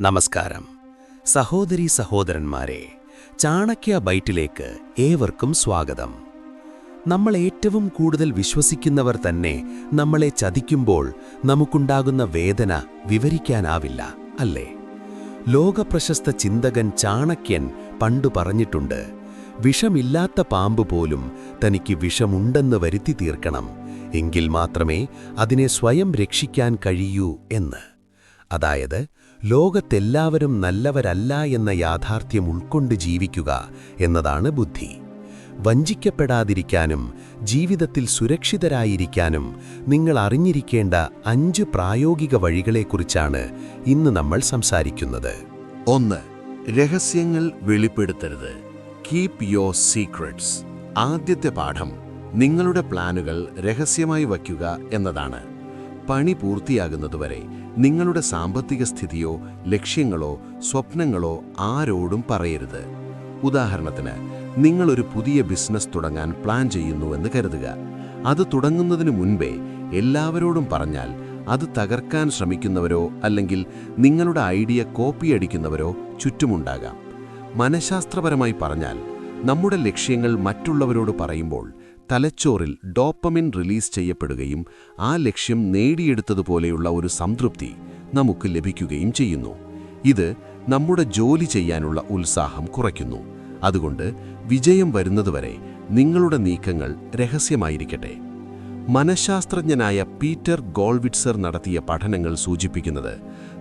നമസ്കാരം. സഹോദരി സഹോദരന്മാരെ ചാണക്യ ബൈറ്റിലേക്ക് ഏവർക്കും സ്വാഗതം. നമ്മൾ ഏറ്റവും കൂടുതൽ വിശ്വസിക്കുന്നവർ തന്നെ നമ്മളെ ചതിക്കുമ്പോൾ നമുക്കുണ്ടാകുന്ന വേദന വിവരിക്കാനാവില്ല അല്ലേ? ലോകപ്രശസ്ത ചിന്തകൻ ചാണക്യൻ പണ്ടു പറഞ്ഞിട്ടുണ്ട് വിഷമില്ലാത്ത പാമ്പ് പോലും തനിക്ക് വിഷമുണ്ടെന്ന് വരുത്തി തീർക്കണം എങ്കിൽ മാത്രമേ അതിനെ സ്വയം രക്ഷിക്കാൻ കഴിയൂ എന്ന്. അതായത് ലോകത്തെല്ലാവരും നല്ലവരല്ല എന്ന യാഥാർത്ഥ്യം ഉൾക്കൊണ്ട് ജീവിക്കുക എന്നതാണ് ബുദ്ധി. വഞ്ചിക്കപ്പെടാതിരിക്കാനും ജീവിതത്തിൽ സുരക്ഷിതരായിരിക്കാനും നിങ്ങൾ അറിഞ്ഞിരിക്കേണ്ട അഞ്ച് പ്രായോഗിക വഴികളെക്കുറിച്ചാണ് ഇന്ന് നമ്മൾ സംസാരിക്കുന്നത്. ഒന്ന് രഹസ്യങ്ങൾ വെളിപ്പെടുത്തരുത്. കീപ് യോർ സീക്രട്സ് ആദ്യത്തെ പാഠം നിങ്ങളുടെ പ്ലാനുകൾ രഹസ്യമായി വയ്ക്കുക എന്നതാണ്. പണി പൂർത്തിയാകുന്നതുവരെ നിങ്ങളുടെ സാമ്പത്തിക സ്ഥിതിയോ ലക്ഷ്യങ്ങളോ സ്വപ്നങ്ങളോ ആരോടും പറയരുത്. ഉദാഹരണത്തിന് നിങ്ങളൊരു പുതിയ ബിസിനസ് തുടങ്ങാൻ പ്ലാൻ ചെയ്യുന്നുവെന്ന് കരുതുക. അത് തുടങ്ങുന്നതിന് മുൻപേ എല്ലാവരോടും പറഞ്ഞാൽ അത് തകർക്കാൻ ശ്രമിക്കുന്നവരോ അല്ലെങ്കിൽ നിങ്ങളുടെ ഐഡിയ കോപ്പി അടിക്കുന്നവരോ ചുറ്റുമുണ്ടാകാം. മനഃശാസ്ത്രപരമായി പറഞ്ഞാൽ നമ്മുടെ ലക്ഷ്യങ്ങൾ മറ്റുള്ളവരോട് പറയുമ്പോൾ തലച്ചോറിൽ ഡോപ്പമിൻ റിലീസ് ചെയ്യപ്പെടുകയും ആ ലക്ഷ്യം നേടിയെടുത്തതുപോലെയുള്ള ഒരു സംതൃപ്തി നമുക്ക് ലഭിക്കുകയും ചെയ്യുന്നു. ഇത് നമ്മുടെ ജോലി ചെയ്യാനുള്ള ഉത്സാഹം കുറയ്ക്കുന്നു. അതുകൊണ്ട് വിജയം വരുന്നതുവരെ നിങ്ങളുടെ നീക്കങ്ങൾ രഹസ്യമായിരിക്കട്ടെ. മനഃശാസ്ത്രജ്ഞനായ പീറ്റർ ഗോൾവിറ്റ്സർ നടത്തിയ പഠനങ്ങൾ സൂചിപ്പിക്കുന്നത്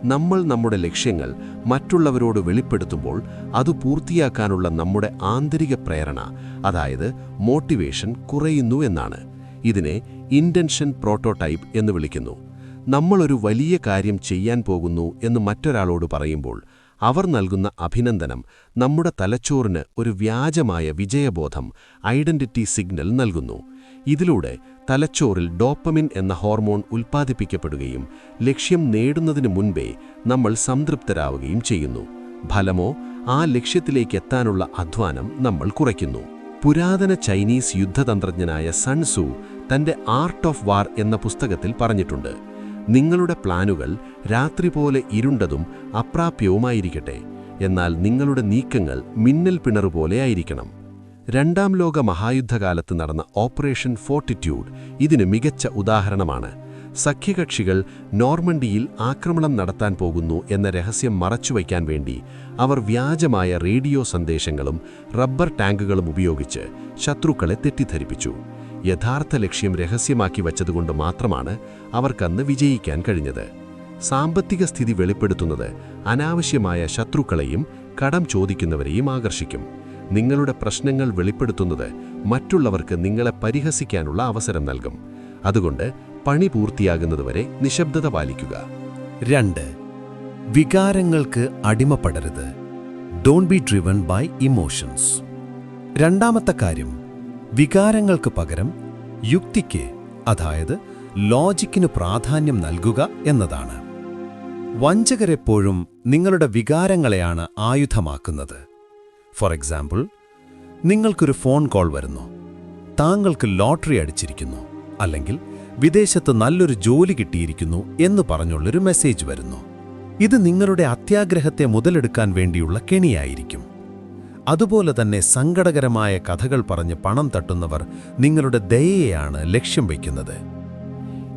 നമ്മൾ നമ്മുടെ ലക്ഷ്യങ്ങൾ മറ്റുള്ളവരോട് വെളിപ്പെടുത്തുമ്പോൾ അത് പൂർത്തിയാക്കാനുള്ള നമ്മുടെ ആന്തരിക പ്രേരണ അതായത് മോട്ടിവേഷൻ കുറയുന്നു എന്നാണ്. ഇതിനെ ഇന്റൻഷൻ പ്രോട്ടോടൈപ്പ് എന്ന് വിളിക്കുന്നു. നമ്മളൊരു വലിയ കാര്യം ചെയ്യാൻ പോകുന്നു എന്ന് മറ്റൊരാളോട് പറയുമ്പോൾ അവർ നൽകുന്ന അഭിനന്ദനം നമ്മുടെ തലച്ചോറിന് ഒരു വ്യാജമായ വിജയബോധം ഐഡന്റിറ്റി സിഗ്നൽ നൽകുന്നു. ഇതിലൂടെ തലച്ചോറിൽ ഡോപ്പമിൻ എന്ന ഹോർമോൺ ഉൽപ്പാദിപ്പിക്കപ്പെടുകയും ലക്ഷ്യം നേടുന്നതിന് മുൻപേ നമ്മൾ സംതൃപ്തരാവുകയും ചെയ്യുന്നു. ഫലമോ ആ ലക്ഷ്യത്തിലേക്ക് എത്താനുള്ള അധ്വാനം നമ്മൾ കുറയ്ക്കുന്നു. പുരാതന ചൈനീസ് യുദ്ധതന്ത്രജ്ഞനായ സൺസു തന്റെ ആർട്ട് ഓഫ് വാർ എന്ന പുസ്തകത്തിൽ പറഞ്ഞിട്ടുണ്ട്. നിങ്ങളുടെ പ്ലാനുകൾ രാത്രി പോലെ ഇരുണ്ടതും അപ്രാപ്യവുമായിരിക്കട്ടെ. എന്നാൽ നിങ്ങളുടെ നീക്കങ്ങൾ മിന്നൽ പിണറുപോലെ ആയിരിക്കണം. രണ്ടാം ലോക മഹായുദ്ധകാലത്ത് നടന്ന ഓപ്പറേഷൻ ഫോർട്ടിറ്റ്യൂഡ് ഇതിന് മികച്ച ഉദാഹരണമാണ്. സഖ്യകക്ഷികൾ നോർമണ്ടിയിൽ ആക്രമണം നടത്താൻ പോകുന്നു എന്ന രഹസ്യം മറച്ചുവയ്ക്കാൻ വേണ്ടി അവർ വ്യാജമായ റേഡിയോ സന്ദേശങ്ങളും റബ്ബർ ടാങ്കുകളും ഉപയോഗിച്ച് ശത്രുക്കളെ തെറ്റിദ്ധരിപ്പിച്ചു. യഥാർത്ഥ ലക്ഷ്യം രഹസ്യമാക്കി വച്ചതുകൊണ്ട് മാത്രമാണ് അവർക്കന്ന് വിജയിക്കാൻ കഴിഞ്ഞത്. സാമ്പത്തിക സ്ഥിതി വെളിപ്പെടുത്തുന്നത് അനാവശ്യമായ ശത്രുക്കളെയും കടം ചോദിക്കുന്നവരെയും ആകർഷിക്കും. നിങ്ങളുടെ പ്രശ്നങ്ങൾ വെളിപ്പെടുത്തുന്നത് മറ്റുള്ളവർക്ക് നിങ്ങളെ പരിഹസിക്കാനുള്ള അവസരം നൽകും. അതുകൊണ്ട് പണി പൂർത്തിയാകുന്നതുവരെ നിശബ്ദത പാലിക്കുക. രണ്ട്. വികാരങ്ങൾക്ക് അടിമപ്പെടരുത്. Don't be driven by emotions രണ്ടാമത്തെ കാര്യം വികാരങ്ങൾക്ക് പകരം യുക്തിക്ക് അതായത് ലോജിക്കിന് പ്രാധാന്യം നൽകുക എന്നതാണ്. വഞ്ചകരെപ്പോഴും നിങ്ങളുടെ വികാരങ്ങളെയാണ് ആയുധമാക്കുന്നത്. ഫോർ എക്സാമ്പിൾ നിങ്ങൾക്കൊരു ഫോൺ കോൾ വരുന്നു. താങ്കൾക്ക് ലോട്ടറി അടിച്ചിരിക്കുന്നു. അല്ലെങ്കിൽ വിദേശത്ത് നല്ലൊരു ജോലി കിട്ടിയിരിക്കുന്നു എന്ന് പറഞ്ഞുള്ളൊരു മെസ്സേജ് വരുന്നു. ഇത് നിങ്ങളുടെ അത്യാഗ്രഹത്തെ മുതലെടുക്കാൻ വേണ്ടിയുള്ള കെണിയായിരിക്കും. അതുപോലെ തന്നെ സങ്കടകരമായ കഥകൾ പറഞ്ഞ് പണം തട്ടുന്നവർ നിങ്ങളുടെ ദയയെയാണ് ലക്ഷ്യം വയ്ക്കുന്നത്.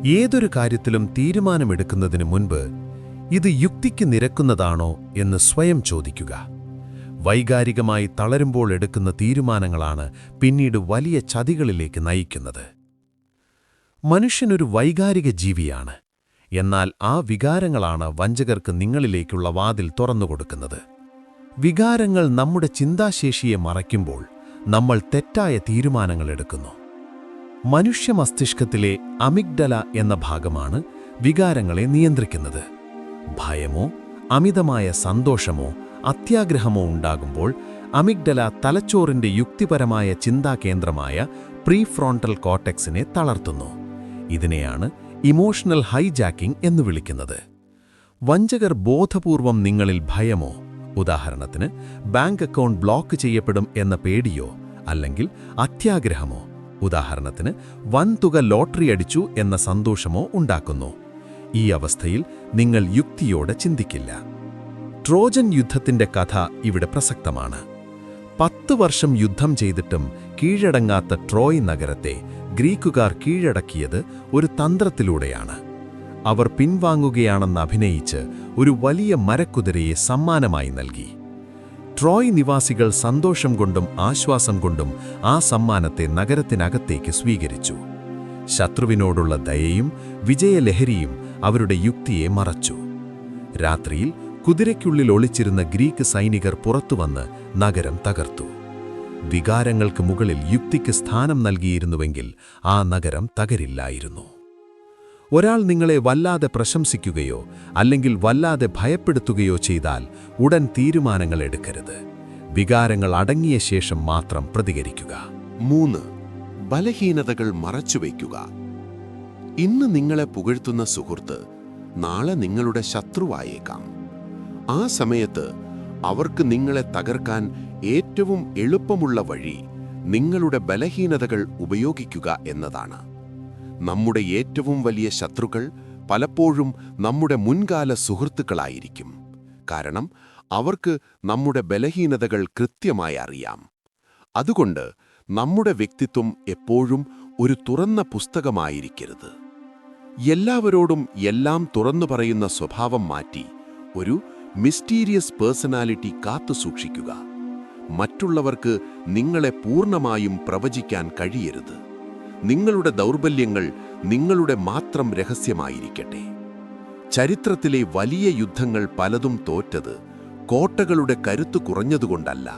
ഏതൊരു കാര്യത്തിലും തീരുമാനമെടുക്കുന്നതിന് മുൻപ് ഇത് യുക്തിക്ക് നിരക്കുന്നതാണോ എന്ന് സ്വയം ചോദിക്കുക. വൈകാരികമായി തളരുമ്പോൾ എടുക്കുന്ന തീരുമാനങ്ങളാണ് പിന്നീട് വലിയ ചതികളിലേക്ക് നയിക്കുന്നത്. മനുഷ്യനൊരു വൈകാരിക ജീവിയാണ്. എന്നാൽ ആ വികാരങ്ങളാണ് വഞ്ചകർക്ക് നിങ്ങളിലേക്കുള്ള വാതിൽ തുറന്നുകൊടുക്കുന്നത് വികാരങ്ങൾ നമ്മുടെ ചിന്താശേഷിയെ മറയ്ക്കുമ്പോൾ നമ്മൾ തെറ്റായ തീരുമാനങ്ങൾ എടുക്കുന്നു. മനുഷ്യ മസ്തിഷ്കത്തിലെ അമിഗ്ഡല എന്ന ഭാഗമാണ് വികാരങ്ങളെ നിയന്ത്രിക്കുന്നത്. ഭയമോ അമിതമായ സന്തോഷമോ അത്യാഗ്രഹമോ ഉണ്ടാകുമ്പോൾ അമിഗ്ഡല തലച്ചോറിന്റെ യുക്തിപരമായ ചിന്താകേന്ദ്രമായ പ്രീഫ്രോണ്ടൽ കോർട്ടെക്സിനെ തളർത്തുന്നു. ഇതിനെയാണ് ഇമോഷണൽ ഹൈജാക്കിംഗ് എന്ന് വിളിക്കുന്നത്. വഞ്ചകർ ബോധപൂർവം നിങ്ങളിൽ ഭയമോ ഉദാഹരണത്തിന് ബാങ്ക് അക്കൗണ്ട് ബ്ലോക്ക് ചെയ്യപ്പെടും എന്ന പേടിയോ അല്ലെങ്കിൽ അത്യാഗ്രഹമോ ഉദാഹരണത്തിന് വൻതുക ലോട്ടറി അടിച്ചു എന്ന സന്തോഷമോ ഉണ്ടാക്കുന്നു. ഈ അവസ്ഥയിൽ നിങ്ങൾ യുക്തിയോടെ ചിന്തിക്കില്ല. ട്രോജൻ യുദ്ധത്തിന്റെ കഥ ഇവിടെ പ്രസക്തമാണ്. പത്ത് വർഷം യുദ്ധം ചെയ്തിട്ടും കീഴടങ്ങാത്ത ട്രോയ് നഗരത്തെ ഗ്രീക്കുകാർ കീഴടക്കിയത് ഒരു തന്ത്രത്തിലൂടെയാണ്. അവർ പിൻവാങ്ങുകയാണെന്ന് അഭിനയിച്ച് ഒരു വലിയ മരക്കുതിരയെ സമ്മാനമായി നൽകി. ട്രോയ് നിവാസികൾ സന്തോഷം കൊണ്ടും ആശ്വാസം കൊണ്ടും ആ സമ്മാനത്തെ നഗരത്തിനകത്തേക്ക് സ്വീകരിച്ചു. ശത്രുവിനോടുള്ള ദയയും വിജയലഹരിയും അവരുടെ യുക്തിയെ മറച്ചു. രാത്രിയിൽ കുതിരയ്ക്കുള്ളിൽ ഒളിച്ചിരുന്ന ഗ്രീക്ക് സൈനികർ പുറത്തുവന്ന് നഗരം തകർത്തു. വികാരങ്ങൾക്ക് മുകളിൽ യുക്തിക്ക് സ്ഥാനം നൽകിയിരുന്നുവെങ്കിൽ ആ നഗരം തകരില്ലായിരുന്നു. ഒരാൾ നിങ്ങളെ വല്ലാതെ പ്രശംസിക്കുകയോ അല്ലെങ്കിൽ വല്ലാതെ ഭയപ്പെടുത്തുകയോ ചെയ്താൽ ഉടൻ തീരുമാനങ്ങൾ എടുക്കരുത്. വികാരങ്ങൾ അടങ്ങിയ ശേഷം മാത്രം പ്രതികരിക്കുക. മൂന്ന്. ബലഹീനതകൾ മറച്ചുവെക്കുക. ഇന്ന് നിങ്ങളെ പുകഴ്ത്തുന്ന സുഹൃത്ത് നാളെ നിങ്ങളുടെ ശത്രുവായേക്കാം. ആ സമയത്ത് അവർക്ക് നിങ്ങളെ തകർക്കാൻ ഏറ്റവും എളുപ്പമുള്ള വഴി നിങ്ങളുടെ ബലഹീനതകൾ ഉപയോഗിക്കുക എന്നതാണ്. നമ്മുടെ ഏറ്റവും വലിയ ശത്രുക്കൾ പലപ്പോഴും നമ്മുടെ മുൻകാല സുഹൃത്തുക്കളായിരിക്കും. കാരണം അവർക്ക് നമ്മുടെ ബലഹീനതകൾ കൃത്യമായി അറിയാം. അതുകൊണ്ട് നമ്മുടെ വ്യക്തിത്വം എപ്പോഴും ഒരു തുറന്ന പുസ്തകമായിരിക്കരുത്. എല്ലാവരോടും എല്ലാം തുറന്നു പറയുന്ന സ്വഭാവം മാറ്റി ഒരു മിസ്റ്റീരിയസ് പേഴ്സണാലിറ്റി കാത്തുസൂക്ഷിക്കുക മറ്റുള്ളവർക്ക് നിങ്ങളെ പൂർണമായും പ്രവചിക്കാൻ കഴിയരുത്. നിങ്ങളുടെ ദൗർബല്യങ്ങൾ നിങ്ങളുടെ മാത്രം രഹസ്യമായിരിക്കട്ടെ. ചരിത്രത്തിലെ വലിയ യുദ്ധങ്ങൾ പലതും തോറ്റത് കോട്ടകളുടെ കരുത്ത് കുറഞ്ഞതുകൊണ്ടല്ല.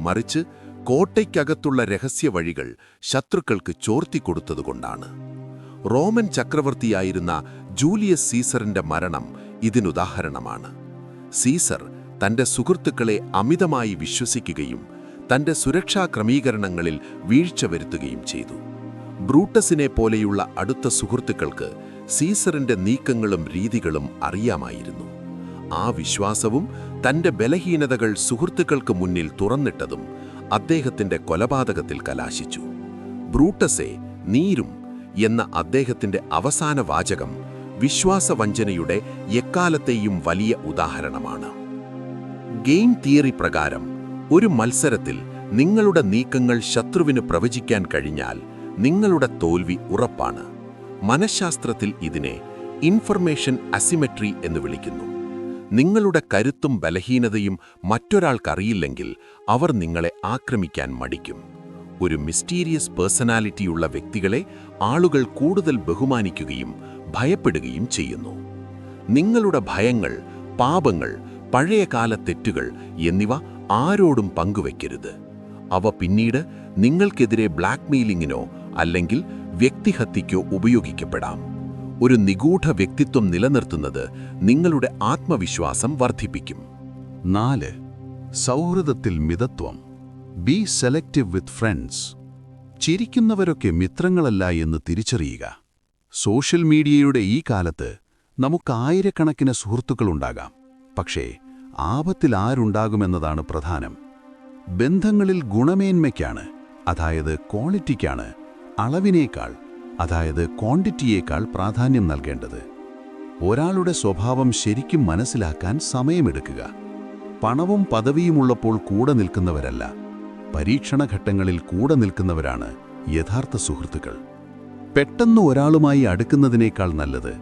മറിച്ച് കോട്ടയ്ക്കകത്തുള്ള രഹസ്യവഴികൾ ശത്രുക്കൾക്ക് ചോർത്തിക്കൊടുത്തതുകൊണ്ടാണ് റോമൻ ചക്രവർത്തിയായിരുന്ന ജൂലിയസ് സീസറിന്റെ മരണം ഇതിനുദാഹരണമാണ്. സീസർ തന്റെ സുഹൃത്തുക്കളെ അമിതമായി വിശ്വസിക്കുകയും തന്റെ സുരക്ഷാ ക്രമീകരണങ്ങളിൽ വീഴ്ച വരുത്തുകയും ചെയ്തു. ബ്രൂട്ടസിനെ പോലെയുള്ള അടുത്ത സുഹൃത്തുക്കൾക്ക് സീസറിന്റെ നീക്കങ്ങളും രീതികളും അറിയാമായിരുന്നു. ആ വിശ്വാസവും തന്റെ ബലഹീനതകൾ സുഹൃത്തുക്കൾക്ക് മുന്നിൽ തുറന്നിട്ടതും അദ്ദേഹത്തിന്റെ കൊലപാതകത്തിൽ കലാശിച്ചു. ബ്രൂട്ടസെ നീരും എന്ന അദ്ദേഹത്തിന്റെ അവസാന വാചകം വിശ്വാസവഞ്ചനയുടെ എക്കാലത്തെയും വലിയ ഉദാഹരണമാണ്. ഗെയിം തിയറി പ്രകാരം ഒരു മത്സരത്തിൽ നിങ്ങളുടെ നീക്കങ്ങൾ ശത്രുവിന് പ്രവചിക്കാൻ കഴിഞ്ഞാൽ നിങ്ങളുടെ തോൽവി ഉറപ്പാണ്. മനഃശാസ്ത്രത്തിൽ ഇതിനെ ഇൻഫർമേഷൻ അസിമെട്രി എന്ന് വിളിക്കുന്നു. നിങ്ങളുടെ കരുത്തും ബലഹീനതയും മറ്റൊരാൾക്കറിയില്ലെങ്കിൽ അവർ നിങ്ങളെ ആക്രമിക്കാൻ മടിക്കും. ഒരു മിസ്റ്റീരിയസ് പേഴ്സണാലിറ്റിയുള്ള വ്യക്തികളെ ആളുകൾ കൂടുതൽ ബഹുമാനിക്കുകയും ഭയപ്പെടുകയും ചെയ്യുന്നു. നിങ്ങളുടെ ഭയങ്ങൾ പാപങ്ങൾ പഴയകാല തെറ്റുകൾ എന്നിവ ആരോടും പങ്കുവയ്ക്കരുത് അവ പിന്നീട് നിങ്ങൾക്കെതിരെ ബ്ലാക്ക്മെയിലിങ്ങിനോ അല്ലെങ്കിൽ വ്യക്തിഹത്യയ്ക്കോ ഉപയോഗിക്കപ്പെടാം. ഒരു നിഗൂഢ വ്യക്തിത്വം നിലനിർത്തുന്നത് നിങ്ങളുടെ ആത്മവിശ്വാസം വർദ്ധിപ്പിക്കും. നാല് സൗഹൃദത്തിൽ മിതത്വം. ബി സെലക്റ്റീവ് വിത്ത് ഫ്രണ്ട്സ് ചിരിക്കുന്നവരൊക്കെ മിത്രങ്ങളല്ല എന്ന് തിരിച്ചറിയുക. സോഷ്യൽ മീഡിയയുടെ ഈ കാലത്ത് നമുക്ക് ആയിരക്കണക്കിന് സുഹൃത്തുക്കളുണ്ടാകാം. പക്ഷേ ആപത്തിൽ ആരുണ്ടാകുമെന്നതാണ് പ്രധാനം. ബന്ധങ്ങളിൽ ഗുണമേന്മയ്ക്കാണ് അതായത് ക്വാളിറ്റിക്കാണ് അളവിനേക്കാൾ അതായത് ക്വാണ്ടിറ്റിയേക്കാൾ പ്രാധാന്യം നൽകേണ്ടത്. ഒരാളുടെ സ്വഭാവം ശരിക്കും മനസ്സിലാക്കാൻ സമയമെടുക്കുക. പണവും പദവിയുമുള്ളപ്പോൾ കൂടെ നിൽക്കുന്നവരല്ല. പരീക്ഷണഘട്ടങ്ങളിൽ കൂടെ നിൽക്കുന്നവരാണ് യഥാർത്ഥ സുഹൃത്തുക്കൾ. പെട്ടെന്ന് ഒരാളുമായി അടുക്കുന്നതിനേക്കാൾ നല്ലത്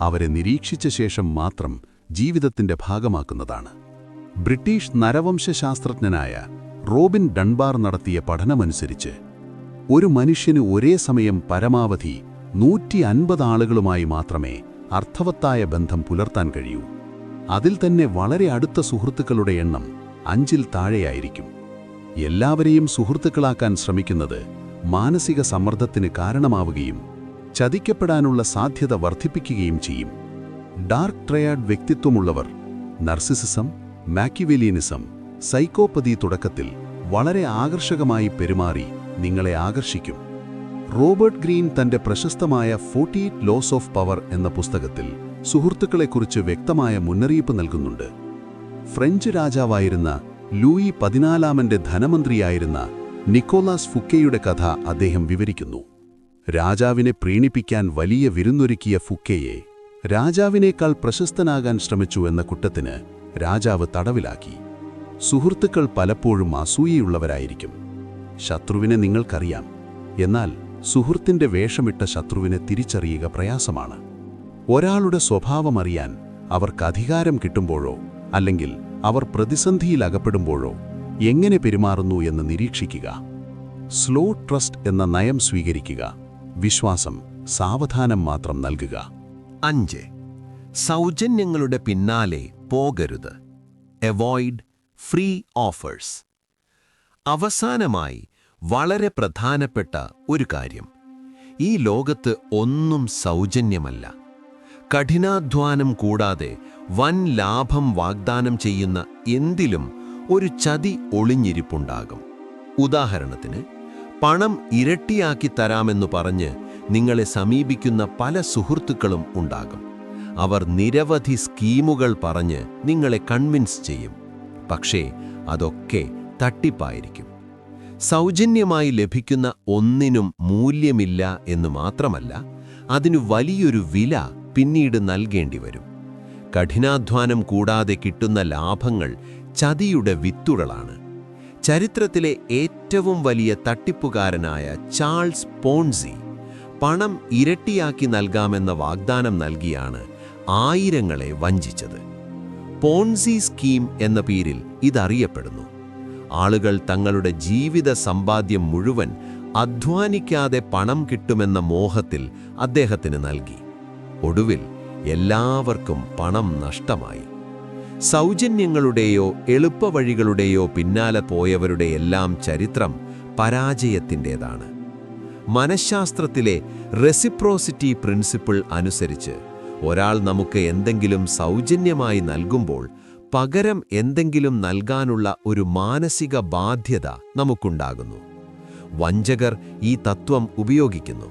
അവരെ നിരീക്ഷിച്ച ശേഷം മാത്രം ജീവിതത്തിന്റെ ഭാഗമാക്കുന്നതാണ്. ബ്രിട്ടീഷ് നരവംശശാസ്ത്രജ്ഞനായ റോബിൻ ഡൺബാർ നടത്തിയ പഠനമനുസരിച്ച് ഒരു മനുഷ്യന് ഒരേ സമയം പരമാവധി നൂറ്റി അൻപത് ആളുകളുമായി മാത്രമേ അർത്ഥവത്തായ ബന്ധം പുലർത്താൻ കഴിയൂ. അതിൽ തന്നെ വളരെ അടുത്ത സുഹൃത്തുക്കളുടെ എണ്ണം അഞ്ചിൽ താഴെയായിരിക്കും. എല്ലാവരെയും സുഹൃത്തുക്കളാക്കാൻ ശ്രമിക്കുന്നത് മാനസിക സമ്മർദ്ദത്തിന് കാരണമാവുകയും ചതിക്കപ്പെടാനുള്ള സാധ്യത വർദ്ധിപ്പിക്കുകയും ചെയ്യും. ഡാർക്ക് ട്രയാഡ് വ്യക്തിത്വമുള്ളവർ നർസിസിസം മാക്കിവെലിയനിസം സൈക്കോപ്പതി തുടക്കത്തിൽ വളരെ ആകർഷകമായി പെരുമാറി നിങ്ങളെ ആകർഷിക്കും. റോബർട്ട് ഗ്രീൻ തന്റെ പ്രശസ്തമായ ഫോർട്ടി ലോസ് ഓഫ് പവർ എന്ന പുസ്തകത്തിൽ സുഹൃത്തുക്കളെക്കുറിച്ച് വ്യക്തമായ മുന്നറിയിപ്പ് നൽകുന്നുണ്ട്. ഫ്രഞ്ച് രാജാവായിരുന്ന ലൂയി പതിനാലാമന്റെ ധനമന്ത്രിയായിരുന്ന നിക്കോളാസ് ഫുക്കെയുടെ കഥ അദ്ദേഹം വിവരിക്കുന്നു. രാജാവിനെ പ്രീണിപ്പിക്കാൻ വലിയ വിരുന്നൊരുക്കിയ ഫുക്കയെ രാജാവിനേക്കാൾ പ്രശസ്തനാകാൻ ശ്രമിച്ചു എന്ന കുറ്റത്തിന് രാജാവ് തടവിലാക്കി. സുഹൃത്തുക്കൾ പലപ്പോഴും അസൂയയുള്ളവരായിരിക്കും. ശത്രുവിനെ നിങ്ങൾക്കറിയാം. എന്നാൽ സുഹൃത്തിന്റെ വേഷമിട്ട ശത്രുവിനെ തിരിച്ചറിയുക പ്രയാസമാണ്. ഒരാളുടെ സ്വഭാവമറിയാൻ അവർക്ക് അധികാരം കിട്ടുമ്പോഴോ അല്ലെങ്കിൽ അവർ പ്രതിസന്ധിയിൽ അകപ്പെടുമ്പോഴോ എങ്ങനെ പെരുമാറുന്നു എന്ന് നിരീക്ഷിക്കുക. സ്ലോ ട്രസ്റ്റ് എന്ന നയം സ്വീകരിക്കുക. വിശ്വാസം സാവധാനം മാത്രം നൽകുക. അഞ്ച്. സൗജന്യങ്ങളുടെ പിന്നാലെ പോകരുത്. അവോയ്ഡ് ഫ്രീ ഓഫേഴ്സ് അവസാനമായി വളരെ പ്രധാനപ്പെട്ട ഒരു കാര്യം. ഈ ലോകത്ത് ഒന്നും സൗജന്യമല്ല. കഠിനാധ്വാനം കൂടാതെ വൻ ലാഭം വാഗ്ദാനം ചെയ്യുന്ന എന്തിലും ഒരു ചതി ഒളിഞ്ഞിരിപ്പുണ്ടാകും. ഉദാഹരണത്തിന് പണം ഇരട്ടിയാക്കി തരാമെന്ന് പറഞ്ഞ് നിങ്ങളെ സമീപിക്കുന്ന പല സുഹൃത്തുക്കളും ഉണ്ടാകും. അവർ നിരവധി സ്കീമുകൾ പറഞ്ഞ് നിങ്ങളെ കൺവിൻസ് ചെയ്യും. പക്ഷേ അതൊക്കെ തട്ടിപ്പായിരിക്കും. സൗജന്യമായി ലഭിക്കുന്ന ഒന്നിനും മൂല്യമില്ല എന്ന് മാത്രമല്ല അതിനു വലിയൊരു വില പിന്നീട് നൽകേണ്ടി വരും കഠിനാധ്വാനം കൂടാതെ കിട്ടുന്ന ലാഭങ്ങൾ ചതിയുടെ വിത്തുകളാണ്. ചരിത്രത്തിലെ ഏറ്റവും വലിയ തട്ടിപ്പുകാരനായ ചാൾസ് പോൺസി പണം ഇരട്ടിയാക്കി നൽകാമെന്ന വാഗ്ദാനം നൽകിയാണ് ആയിരങ്ങളെ വഞ്ചിച്ചത്. പോൺസി സ്കീം എന്ന പേരിൽ ഇതറിയപ്പെടുന്നു. ആളുകൾ തങ്ങളുടെ ജീവിത സമ്പാദ്യം മുഴുവൻ അധ്വാനിക്കാതെ പണം കിട്ടുമെന്ന മോഹത്തിൽ അദ്ദേഹത്തിന് നൽകി. ഒടുവിൽ എല്ലാവർക്കും പണം നഷ്ടമായി. സൗജന്യങ്ങളുടെയോ എളുപ്പവഴികളുടെയോ പിന്നാലെ പോയവരുടെയെല്ലാം ചരിത്രം പരാജയത്തിന്റേതാണ്. മനഃശാസ്ത്രത്തിലെ റെസിപ്രോസിറ്റി പ്രിൻസിപ്പിൾ അനുസരിച്ച് ഒരാൾ നമുക്ക് എന്തെങ്കിലും സൗജന്യമായി നൽകുമ്പോൾ പകരം എന്തെങ്കിലും നൽകാനുള്ള ഒരു മാനസിക ബാധ്യത നമുക്കുണ്ടാകുന്നു. വഞ്ചകർ ഈ തത്വം ഉപയോഗിക്കുന്നു.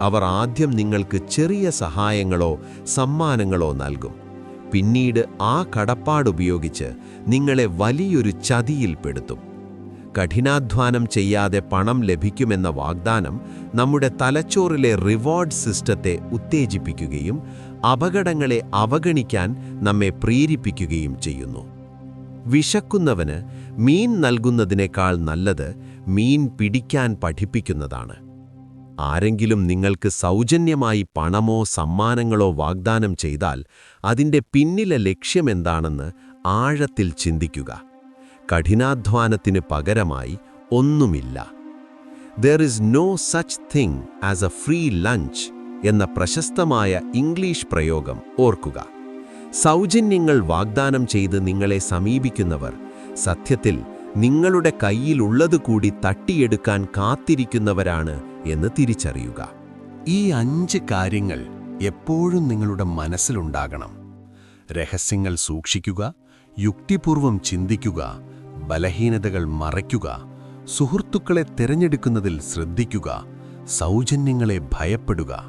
അവർ ആദ്യം നിങ്ങൾക്ക് ചെറിയ സഹായങ്ങളോ സമ്മാനങ്ങളോ നൽകും. പിന്നീട് ആ കടപ്പാടുപയോഗിച്ച് നിങ്ങളെ വലിയൊരു ചതിയിൽപ്പെടുത്തും കഠിനാധ്വാനം ചെയ്യാതെ പണം ലഭിക്കുമെന്ന വാഗ്ദാനം നമ്മുടെ തലച്ചോറിലെ റിവാർഡ് സിസ്റ്റത്തെ ഉത്തേജിപ്പിക്കുകയും അപകടങ്ങളെ അവഗണിക്കാൻ നമ്മെ പ്രേരിപ്പിക്കുകയും ചെയ്യുന്നു. വിശക്കുന്നവന് മീൻ നൽകുന്നതിനേക്കാൾ നല്ലത് മീൻ പിടിക്കാൻ പഠിപ്പിക്കുന്നതാണ്. ആരെങ്കിലും നിങ്ങൾക്ക് സൗജന്യമായി പണമോ സമ്മാനങ്ങളോ വാഗ്ദാനം ചെയ്താൽ അതിന്റെ പിന്നിലെ ലക്ഷ്യമെന്താണെന്ന് ആഴത്തിൽ ചിന്തിക്കുക. കഠിനാധ്വാനത്തിന് പകരമായി ഒന്നുമില്ല. There is no such thing as a free lunch എന്ന പ്രശസ്തമായ ഇംഗ്ലീഷ് പ്രയോഗം ഓർക്കുക. സൗജന്യങ്ങൾ വാഗ്ദാനം ചെയ്ത് നിങ്ങളെ സമീപിക്കുന്നവർ സത്യത്തിൽ നിങ്ങളുടെ കയ്യിലുള്ളത് കൂടി തട്ടിയെടുക്കാൻ കാത്തിരിക്കുന്നവരാണ് എന്ന് തിരിച്ചറിയുക. ഈ അഞ്ച് കാര്യങ്ങൾ എപ്പോഴും നിങ്ങളുടെ മനസ്സിലുണ്ടാകണം. രഹസ്യങ്ങൾ സൂക്ഷിക്കുക യുക്തിപൂർവം ചിന്തിക്കുക ബലഹീനതകൾ മറയ്ക്കുക സുഹൃത്തുക്കളെ തിരഞ്ഞെടുക്കുന്നതിൽ ശ്രദ്ധിക്കുക സൗജന്യങ്ങളെ ഭയപ്പെടുക.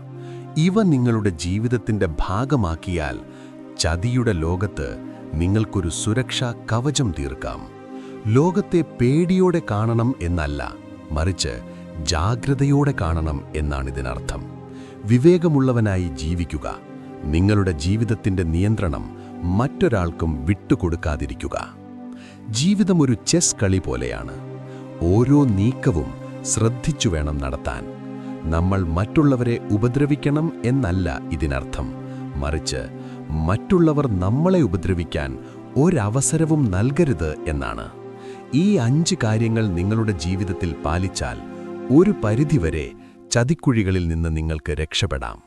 ഇവ നിങ്ങളുടെ ജീവിതത്തിന്റെ ഭാഗമാക്കിയാൽ ചതിയുടെ ലോകത്ത് നിങ്ങൾക്കൊരു സുരക്ഷാ കവചം തീർക്കാം. ലോകത്തെ പേടിയോടെ കാണണം എന്നല്ല മറിച്ച് ജാഗ്രതയോടെ കാണണം എന്നാണ് ഇതിനർത്ഥം വിവേകമുള്ളവനായി ജീവിക്കുക നിങ്ങളുടെ ജീവിതത്തിന്റെ നിയന്ത്രണം മറ്റൊരാൾക്കും വിട്ടുകൊടുക്കാതിരിക്കുക. ജീവിതം ഒരു ചെസ് കളി പോലെയാണ്. ഓരോ നീക്കവും ശ്രദ്ധിച്ചു വേണം നടത്താൻ. നമ്മൾ മറ്റുള്ളവരെ ഉപദ്രവിക്കണം എന്നല്ല ഇതിനർത്ഥം. മറിച്ച് മറ്റുള്ളവർ നമ്മളെ ഉപദ്രവിക്കാൻ ഒരവസരവും നൽകരുത് എന്നാണ്. ഈ അഞ്ച് കാര്യങ്ങൾ നിങ്ങളുടെ ജീവിതത്തിൽ പാലിച്ചാൽ ഒരു പരിധിവരെ ചതിക്കുഴികളിൽ നിന്ന് നിങ്ങൾക്ക് രക്ഷപ്പെടാം.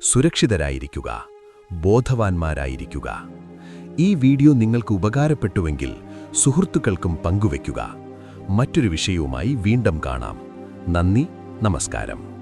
സുരക്ഷിതരായിരിക്കുക. ബോധവാന്മാരായിരിക്കുക. ഈ വീഡിയോ നിങ്ങൾക്ക് ഉപകാരപ്പെട്ടുവെങ്കിൽ സുഹൃത്തുക്കൾക്കും പങ്കുവയ്ക്കുക മറ്റൊരു വിഷയവുമായി വീണ്ടും കാണാം. നന്ദി നമസ്കാരം.